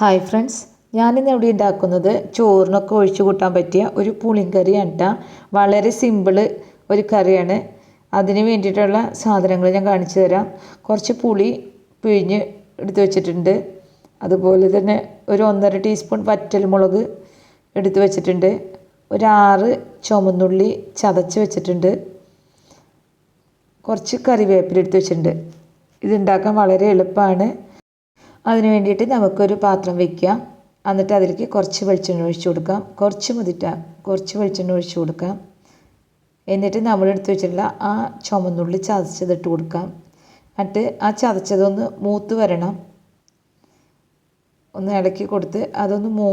Hi friends ഞാനിന്ന് ഇവിടെ ഉണ്ടാക്കുന്നത് ചോറിനൊക്കെ ഒഴിച്ചു കൂട്ടാൻ പറ്റിയ ഒരു പുളിങ്കറിയാണ് കേട്ടോ വളരെ സിമ്പിൾ ഒരു കറിയാണ്. അതിന് വേണ്ടിയിട്ടുള്ള സാധനങ്ങൾ ഞാൻ കാണിച്ചു തരാം. കുറച്ച് പുളി പിഴിഞ്ഞ് എടുത്തു വെച്ചിട്ടുണ്ട്. അതുപോലെ തന്നെ ഒരു ഒന്നര ടീസ്പൂൺ വറ്റൽമുളക് എടുത്ത് വെച്ചിട്ടുണ്ട്. ഒരു ആറ് ചുമന്നുള്ളി ചതച്ച് വെച്ചിട്ടുണ്ട്. കുറച്ച് കറിവേപ്പില എടുത്ത് വെച്ചിട്ടുണ്ട്. ഇതുണ്ടാക്കാൻ വളരെ എളുപ്പമാണ്. അതിന് വേണ്ടിയിട്ട് നമുക്കൊരു പാത്രം വയ്ക്കുക എന്നിട്ട് അതിലേക്ക് കുറച്ച് വെളിച്ചെണ്ണ ഒഴിച്ചു കൊടുക്കാം കുറച്ച് മതിട്ട കുറച്ച് വെളിച്ചെണ്ണ ഒഴിച്ചു കൊടുക്കാം എന്നിട്ട് നമ്മൾ എടുത്ത് വെച്ചിട്ടുള്ള ആ ചുമന്നുള്ളി ചതച്ചതിട്ട് കൊടുക്കാം എന്നിട്ട് ആ ചതച്ചതൊന്ന് മൂത്ത് വരണം. ഒന്ന് ഇളക്കി കൊടുത്ത് അതൊന്ന് മൂ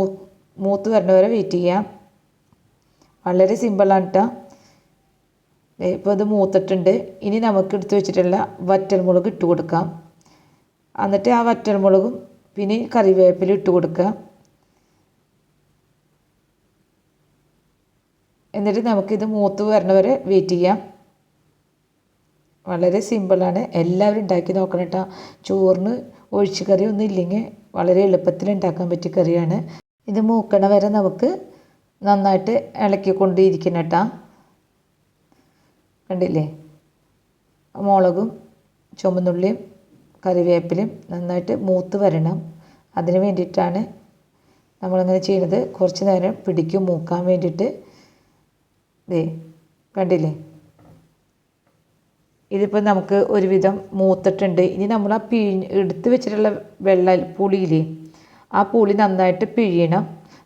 മൂത്ത് വരണ വരെ വെയിറ്റ് ചെയ്യാം വളരെ സിമ്പിളാണ് കേട്ടോ ഇപ്പോൾ ഇത് മൂത്തിട്ടുണ്ട്. ഇനി നമുക്ക് എടുത്ത് വെച്ചിട്ടുള്ള വറ്റൽമുളക് ഇട്ട് കൊടുക്കാം. എന്നിട്ട് ആ വറ്റൽമുളകും പിന്നെ കറിവേപ്പില ഇട്ട് കൊടുക്കുക. എന്നിട്ട് നമുക്കിത് മൂത്ത് വരണ വരെ വെയിറ്റ് ചെയ്യാം. വളരെ സിമ്പിളാണ് എല്ലാവരും ഉണ്ടാക്കി നോക്കണം കേട്ടോ. ചോറിന് ഒഴിച്ച് കറി ഒന്നും ഇല്ലെങ്കിൽ വളരെ എളുപ്പത്തിൽ ഉണ്ടാക്കാൻ പറ്റിയ കറിയാണ്. ഇത് മൂക്കണ വരെ നമുക്ക് നന്നായിട്ട് ഇളക്കിക്കൊണ്ടിരിക്കണം കേട്ടോ. കണ്ടില്ലേ? മുളകും ചുമന്നുള്ളിയും കറിവേപ്പിലയും നന്നായിട്ട് മൂത്ത് വരണം. അതിന് വേണ്ടിയിട്ടാണ് നമ്മളിങ്ങനെ ചെയ്യുന്നത്. കുറച്ച് നേരം പിടിക്കും മൂക്കാൻ വേണ്ടിയിട്ട്. ദേ കണ്ടില്ലേ? ഇതിപ്പോൾ നമുക്ക് ഒരുവിധം മൂത്തിട്ടുണ്ട്. ഇനി നമ്മൾ ആ പിഴി എടുത്ത് വെച്ചിട്ടുള്ള വെള്ള പുളിയില്ലേ ആ പുളി നന്നായിട്ട് പിഴിയണം.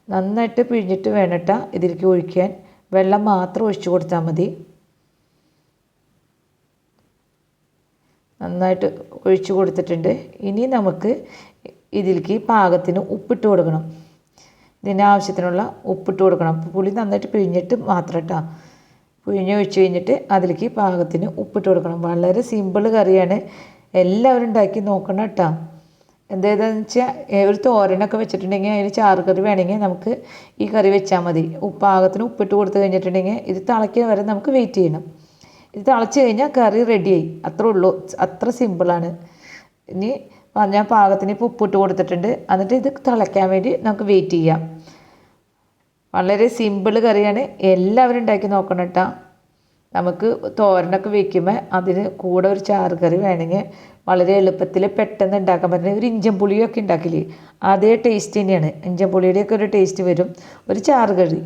നന്നായിട്ട് പിഴിഞ്ഞിട്ട് വേണട്ട ഇതിലേക്ക് ഒഴിക്കാൻ. വെള്ളം മാത്രം ഒഴിച്ചു കൊടുത്താൽ മതി. നന്നായിട്ട് ഒഴിച്ചു കൊടുത്തിട്ടുണ്ട്. ഇനി നമുക്ക് ഇതിലേക്ക് പാകത്തിന് ഉപ്പിട്ട് കൊടുക്കണം. ഇതിന്റെ ആവശ്യത്തിനുള്ള ഉപ്പിട്ട് കൊടുക്കണം. പുളി നന്നായിട്ട് പിഴിഞ്ഞിട്ട് മാത്രം കേട്ടോ പിഴിഞ്ഞ് ഒഴിച്ച് കഴിഞ്ഞിട്ട് അതിലേക്ക് പാകത്തിന് ഉപ്പിട്ട് കൊടുക്കണം. വളരെ സിമ്പിൾ കറിയാണ്. എല്ലാവരും ഉണ്ടാക്കി നോക്കണം കേട്ടോ. എന്തായതെന്ന് വെച്ചാൽ ഒരു തോരനൊക്കെ വെച്ചിട്ടുണ്ടെങ്കിൽ അതിന് ചാറ് കറി വേണമെങ്കിൽ നമുക്ക് ഈ കറി വെച്ചാൽ മതി. പാകത്തിന് ഉപ്പിട്ട് കൊടുത്ത് കഴിഞ്ഞിട്ടുണ്ടെങ്കിൽ ഇത് തിളയ്ക്കുന്ന വരെ നമുക്ക് വെയിറ്റ് ചെയ്യണം. ഇത് തിളച്ച് കഴിഞ്ഞാൽ കറി റെഡിയായി അത്രേ ഉള്ളൂ. അത്ര സിമ്പിളാണ് ഇനി ഞാൻ പാകത്തിന് ഇപ്പോൾ ഉപ്പിട്ട് കൊടുത്തിട്ടുണ്ട്. എന്നിട്ട് ഇത് തിളയ്ക്കാൻ വേണ്ടി നമുക്ക് വെയിറ്റ് ചെയ്യാം. വളരെ സിമ്പിൾ കറിയാണ്. എല്ലാവരും ഉണ്ടാക്കി നോക്കണം കേട്ടോ നമുക്ക് തോരനൊക്കെ വെക്കുമ്പോൾ അതിന് കൂടെ ഒരു ചാറ് കറി വേണമെങ്കിൽ വളരെ എളുപ്പത്തിൽ പെട്ടെന്ന് ഉണ്ടാക്കാൻ പറ്റുന്ന ഒരു ഇഞ്ചൻ പുളിയൊക്കെ ഉണ്ടാക്കില്ലേ? അതേ ടേസ്റ്റ് തന്നെയാണ്. ഇഞ്ചൻ പുളിയുടെയൊക്കെ ഒരു ടേസ്റ്റ് വരും. ഒരു ചാറ് കറി.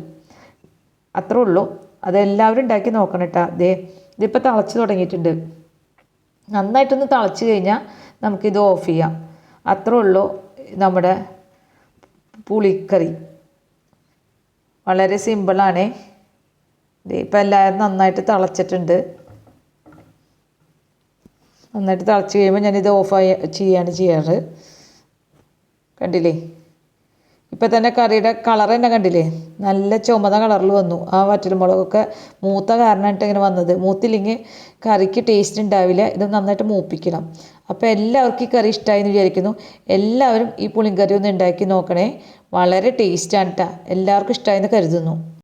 അത്രേ ഉള്ളൂ. അതെല്ലാവരും ഉണ്ടാക്കി നോക്കണം കേട്ടോ അതേ ഇതിപ്പോൾ തിളച്ച് തുടങ്ങിയിട്ടുണ്ട്. നന്നായിട്ടൊന്ന് തിളച്ച് കഴിഞ്ഞാൽ നമുക്കിത് ഓഫ് ചെയ്യാം. അത്രേ ഉള്ളൂ നമ്മുടെ പുളിക്കറി. വളരെ സിമ്പിളാണ് ഇപ്പം എല്ലാവരും നന്നായിട്ട് തിളച്ചിട്ടുണ്ട്. നന്നായിട്ട് തിളച്ച് കഴിയുമ്പോൾ ഞാനിത് ഓഫ് ചെയ്യാണ് ചെയ്യാറ്. കണ്ടില്ലേ? ഇപ്പം തന്നെ കറിയുടെ കളർ തന്നെ കണ്ടില്ലേ? നല്ല ചുമന്ന കളറിൽ വന്നു. ആ വറ്റൽമുളകൊക്കെ മൂത്ത കാരണമായിട്ട് ഇങ്ങനെ വന്നത്. മൂത്തില്ലെങ്കിൽ കറിക്ക് ടേസ്റ്റ് ഉണ്ടാവില്ല ഇത് നന്നായിട്ട് മൂപ്പിക്കണം. അപ്പോൾ എല്ലാവർക്കും ഈ കറി ഇഷ്ടമായി എന്ന് വിചാരിക്കുന്നു. എല്ലാവരും ഈ പുളിങ്കറി ഒന്ന് ഉണ്ടാക്കി നോക്കണേ. വളരെ ടേസ്റ്റാണ് കേട്ടോ എല്ലാവർക്കും ഇഷ്ടമായെന്ന് കരുതുന്നു.